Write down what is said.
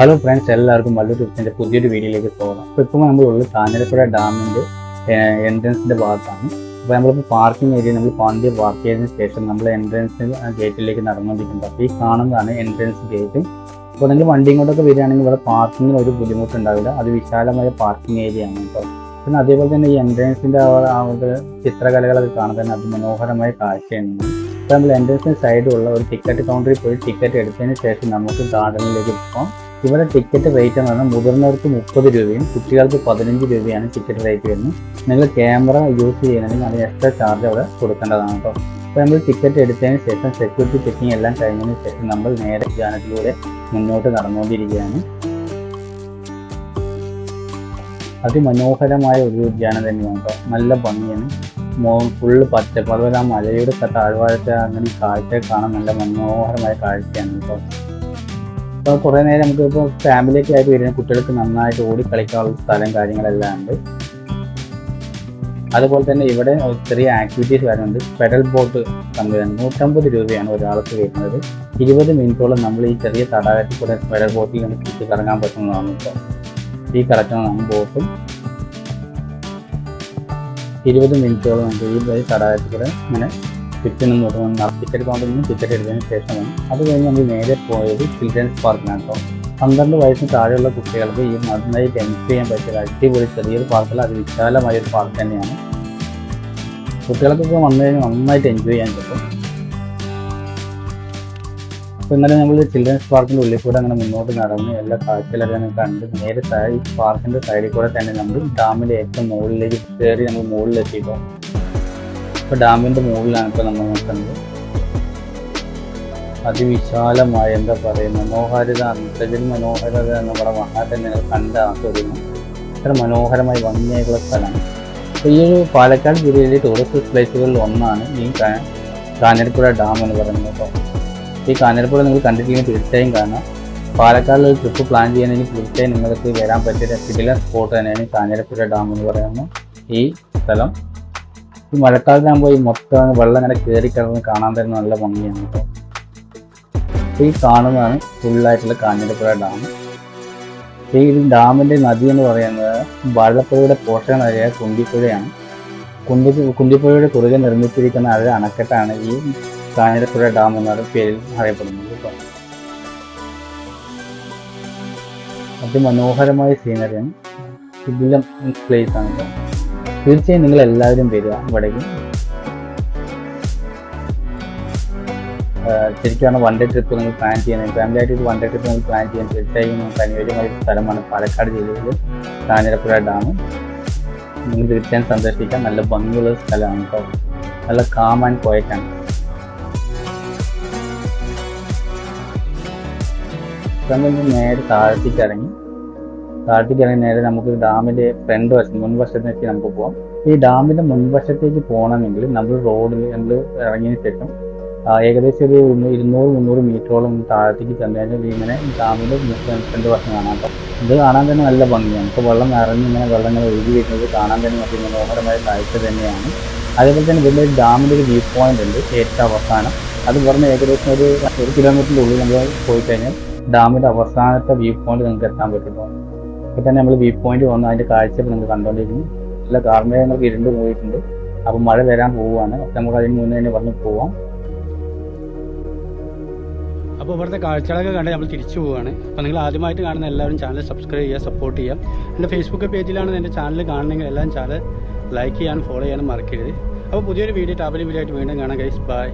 Hello friends എല്ലാവർക്കും മല്ലു ടൂറിസ്റ്റിന്റെ പുതിയൊരു വീഡിയോയിലേക്ക് സ്വാഗതം. അപ്പോൾ ഇപ്പോൾ നമ്മളുള്ളത് കാഞ്ഞിരപ്പുഴ ഡാമിന്റെ എൻട്രൻസിന്റെ ഭാഗത്താണ്. അപ്പോൾ നമ്മളിപ്പോൾ പാർക്കിംഗ് ഏരിയ നമ്മൾ വണ്ടി പാർക്ക് ചെയ്തതിന് ശേഷം നമ്മൾ എൻട്രൻസ് ഗേറ്റിലേക്ക് നടന്നുകൊണ്ടിരിക്കുന്നത് അപ്പോൾ ഈ കാണുന്നതാണ് എൻട്രൻസ് ഗേറ്റ് അപ്പോൾ നിങ്ങൾ വണ്ടിയും കൊണ്ടൊക്കെ വരികയാണെങ്കിൽ ഇവിടെ പാർക്കിങ്ങിന് ഒരു ബുദ്ധിമുട്ടുണ്ടാവില്ല. അത് വിശാലമായ പാർക്കിംഗ് ഏരിയ ആണ് കേട്ടോ. പിന്നെ അതേപോലെ തന്നെ ഈ എൻട്രൻസിന്റെ ആ ഒരു ചിത്രകലകളൊക്കെ കാണാൻ തന്നെ അതിമനോഹരമായ കാഴ്ചയാണ്. അപ്പോൾ നമ്മൾ എൻട്രൻസിന് സൈഡിലുള്ള ഒരു ടിക്കറ്റ് കൗണ്ടറിൽ പോയി ടിക്കറ്റ് എടുത്തതിന് ശേഷം നമുക്ക് ഗാർഡനിലേക്ക് പോകാം. ഇവിടെ ടിക്കറ്റ് റേറ്റ് എന്ന് പറഞ്ഞാൽ മുതിർന്നവർക്ക് മുപ്പത് രൂപയും കുട്ടികൾക്ക് പതിനഞ്ച് രൂപയാണ് ടിക്കറ്റ് റേറ്റ് വരുന്നത്. നിങ്ങൾ ക്യാമറ യൂസ് ചെയ്യണമെങ്കിൽ അതിന് എക്സ്ട്രാ ചാർജ് അവിടെ കൊടുക്കേണ്ടതാണ് കേട്ടോ. അപ്പോൾ നമ്മൾ ടിക്കറ്റ് എടുത്തതിന് ശേഷം സെക്യൂരിറ്റി ചെക്കിംഗ് എല്ലാം കഴിഞ്ഞതിന് ശേഷം നമ്മൾ നേരെ ഉദ്യാനത്തിലൂടെ മുന്നോട്ട് നടന്നുകൊണ്ടിരിക്കുകയാണ്. അതിമനോഹരമായ ഒരു ഉദ്യാനം തന്നെയാണ് കേട്ടോ. നല്ല ഭംഗിയാണ്. ഫുള്ള് പച്ചപ്പ് അതുപോലെ ആ മലയുടെ താഴ്വാരത്തെ അങ്ങനെ കാഴ്ച കാണാൻ നല്ല മനോഹരമായ കാഴ്ചയാണ് കേട്ടോ. അപ്പോൾ കുറേ നേരം നമുക്ക് ഇപ്പോൾ ഫാമിലിയൊക്കെ ആയിട്ട് വരുന്ന കുട്ടികൾക്ക് നന്നായിട്ട് ഓടി കളിക്കാനുള്ള സ്ഥലം കാര്യങ്ങളെല്ലാം ഉണ്ട്. അതുപോലെ തന്നെ ഇവിടെ ചെറിയ ആക്ടിവിറ്റീസ് വരുന്നുണ്ട്. പെഡൽ ബോട്ട് സംവിധാനം നൂറ്റമ്പത് രൂപയാണ് ഒരാൾക്ക് വരുന്നത്. ഇരുപത് മിനിറ്റോളം നമ്മൾ ഈ ചെറിയ തടാകത്തിൽ കൂടെ പെഡൽ ബോട്ടിൽ നിന്ന് ചുറ്റി കറങ്ങാൻ പറ്റുന്നതാണ് ഇപ്പോൾ ഈ കറക്കുന്നതാണ് ബോട്ടും ഇരുപത് മിനിറ്റോളം നമുക്ക് ഈ തടാകത്തിൽ കൂടെ ഇങ്ങനെ ചുറ്റിനും നോക്കണം ടിക്കറ്റ് കൗണ്ടറിൽ നിന്ന് ടിക്കറ്റ് എടുത്തതിന് ശേഷമാണ്. അത് കഴിഞ്ഞ് നമ്മൾ നേരെ പോയത് ചിൽഡ്രൻസ് പാർക്കിനാണ് കേട്ടോ പന്ത്രണ്ട് വയസ്സിന് താഴെയുള്ള കുട്ടികൾക്ക് ഈ നന്നായി എൻജോയ് ചെയ്യാൻ പറ്റിയ അടിപൊളി ചെറിയൊരു പാർക്കല്ല അത് വിശാലമായ ഒരു പാർക്ക് തന്നെയാണ്. കുട്ടികൾക്കൊക്കെ വന്നു കഴിഞ്ഞാൽ നന്നായിട്ട് എൻജോയ് ചെയ്യാൻ പറ്റും. അപ്പോൾ ഇന്നലെ നമ്മൾ ചിൽഡ്രൻസ് പാർക്കിന്റെ ഉള്ളിൽ കൂടെ അങ്ങനെ മുന്നോട്ട് നടന്ന് എല്ലാ കാഴ്ചകളൊക്കെ കണ്ട് നേരെ ഈ പാർക്കിന്റെ സൈഡിൽ കൂടെ തന്നെ നമ്മൾ ഡാമിന്റെ ഏറ്റവും മുകളിലേക്ക് കയറി നമ്മൾ മുകളിലെത്തിയപ്പോൾ ഇപ്പോൾ ഡാമിന്റെ മുകളിലാണ് ഇപ്പോൾ നമ്മൾ നോക്കുന്നത് അതിവിശാലമായ എന്താ പറയുക മനോഹാരിത അന്തരിൽ മനോഹാരിത നമ്മുടെ പറയുന്ന നിങ്ങൾ കണ്ട ആസ്വദിക്കുന്നു ഇത്ര മനോഹരമായി ഭംഗിയായിട്ടുള്ള സ്ഥലമാണ്. അപ്പോൾ ഈ ഒരു പാലക്കാട് ജില്ലയിലെ ടൂറിസ്റ്റ് പ്ലേസുകളിൽ ഒന്നാണ് ഈ കാഞ്ഞിരപ്പുഴ ഡാം എന്ന് പറയുന്നത് കേട്ടോ. ഈ കാഞ്ഞിരപ്പുഴ നിങ്ങൾ കണ്ടിട്ടില്ലെങ്കിൽ തീർച്ചയായും കാണാം. പാലക്കാടിൽ ഒരു ട്രിപ്പ് പ്ലാൻ ചെയ്യാനെങ്കിൽ തീർച്ചയായും നിങ്ങൾക്ക് വരാൻ പറ്റിയ കിടിലൻ സ്പോട്ട് തന്നെയാണ് കാഞ്ഞിരപ്പുഴ ഡാം എന്ന് പറയുന്നത് ഈ സ്ഥലം. ഈ മഴക്കാലത്താകുമ്പോൾ പോയി മൊത്തം വെള്ളം ഇങ്ങനെ കയറി കിടന്ന് കാണാൻ തന്നെ നല്ല ഭംഗിയാണ് കേട്ടോ അപ്പോൾ ഈ കാണുന്നതാണ് ഫുള്ളായിട്ടുള്ള കാഞ്ഞിരപ്പുഴ ഡാം ഈ ഡാമിന്റെ നദി എന്ന് പറയുന്നത് വള്ളപ്പുഴയുടെ പോഷക നദിയായ കുണ്ടിപ്പുഴയാണ്. കുണ്ടി കുണ്ടിപ്പുഴയുടെ കുറുകെ നിർമ്മിച്ചിരിക്കുന്ന ഒരു അണക്കെട്ടാണ് ഈ കാഞ്ഞിരപ്പുഴ ഡാം എന്നൊരു പേരിൽ അറിയപ്പെടുന്നത് കേട്ടോ അതിമനോഹരമായ സീനറിയാണ് ഇതിലും പ്ലേസ് ആണ് കേട്ടോ തീർച്ചയായും നിങ്ങൾ എല്ലാവരും വരിക ഇവിടേക്ക് ശരിക്കാണ് ശരിക്കും വൺ ഡേ ട്രിപ്പ് നിങ്ങൾ പ്ലാൻ ചെയ്യുന്നത് ഫാമിലി ആയിട്ട് വൺ ഡേ ട്രിപ്പ് നിങ്ങൾ പ്ലാൻ ചെയ്യാൻ തീർച്ചയായും നിങ്ങൾക്ക് അനുയോജ്യമായ സ്ഥലമാണ് പാലക്കാട് ജില്ലയിൽ കാഞ്ഞിരപ്പുഴ ഡാം. നിങ്ങൾ തീർച്ചയായും സന്ദർശിക്കാം. നല്ല ഭംഗിയുള്ള സ്ഥലമാണ് കേട്ടോ നല്ല കാം ആൻഡ് പോയറ്റാണ് നമ്മൾ നേരെ താഴത്തേക്ക് ഇറങ്ങി താഴത്തേക്ക് ഇറങ്ങി നേരെ നമുക്ക് ഡാമിന്റെ ഫ്രണ്ട് വശം മുൻവശത്തേക്ക് നമുക്ക് പോവാം. ഈ ഡാമിന്റെ മുൻവശത്തേക്ക് പോകണമെങ്കിൽ നമ്മൾ റോഡിൽ നമ്മൾ ഇറങ്ങിയതിന് ശേഷം ഏകദേശം ഒരു ഇരുന്നൂ- ഇരുന്നൂറ് മുന്നൂറ് മീറ്ററോളം താഴത്തേക്ക് ചെന്ന് ഇങ്ങനെ ഡാമിന്റെ ഫ്രണ്ട് വശം കാണാം ഇത് കാണാൻ തന്നെ നല്ല ഭംഗിയാണ്. ഇപ്പോൾ വെള്ളം നിറഞ്ഞ് ഇങ്ങനെ വെള്ളം ഇങ്ങനെ ഒഴുകി വരുന്നത് കാണാൻ തന്നെ അതിമനോഹരമായ കാഴ്ച തന്നെയാണ്. അതേപോലെ തന്നെ ഇവിടെ ഒരു ഡാമിന്റെ ഒരു വ്യൂ പോയിന്റ് ഉണ്ട് ഏറ്റവും അവസാനം. അത് പറഞ്ഞ ഏകദേശം ഒരു ഒരു കിലോമീറ്ററിന്റെ ഉള്ളിൽ നമ്മൾ പോയി കഴിഞ്ഞാൽ ഡാമിന്റെ അവസാനത്തെ വ്യൂ പോയിന്റ് നിങ്ങൾക്ക് എത്താൻ പറ്റും ഇപ്പോൾ തന്നെ നമ്മൾ വ്യൂ പോയിന്റ് വന്ന് അതിന്റെ കാഴ്ച നിങ്ങൾ കണ്ടുകൊണ്ടിരിക്കുന്നു നല്ല കാർമേഘങ്ങൾക്ക് ഇരുണ്ട് പോയിട്ടുണ്ട്. അപ്പോൾ മഴ വരാൻ പോവുകയാണ്. അപ്പം നമുക്ക് അതിന് മുന്നേ തന്നെ വന്ന് പോവാം. അപ്പോൾ ഇവിടുത്തെ കാഴ്ചകളൊക്കെ കണ്ട് നമ്മൾ തിരിച്ചു പോവുകയാണ്. അപ്പോൾ നിങ്ങൾ ആദ്യമായിട്ട് കാണുന്ന എല്ലാവരും ചാനൽ സബ്സ്ക്രൈബ് ചെയ്യുക സപ്പോർട്ട് ചെയ്യുക. എന്റെ ഫേസ്ബുക്ക് പേജിലാണ് എന്റെ ചാനൽ കാണണമെങ്കിൽ എല്ലാം ചാനൽ ലൈക്ക് ചെയ്യാനും ഫോളോ ചെയ്യാനും മറക്കരുത്. അപ്പോൾ പുതിയൊരു വീഡിയോ ടാബിലെ വീഡിയോ ആയിട്ട് വീണ്ടും കാണാം ഗൈസ് ബൈ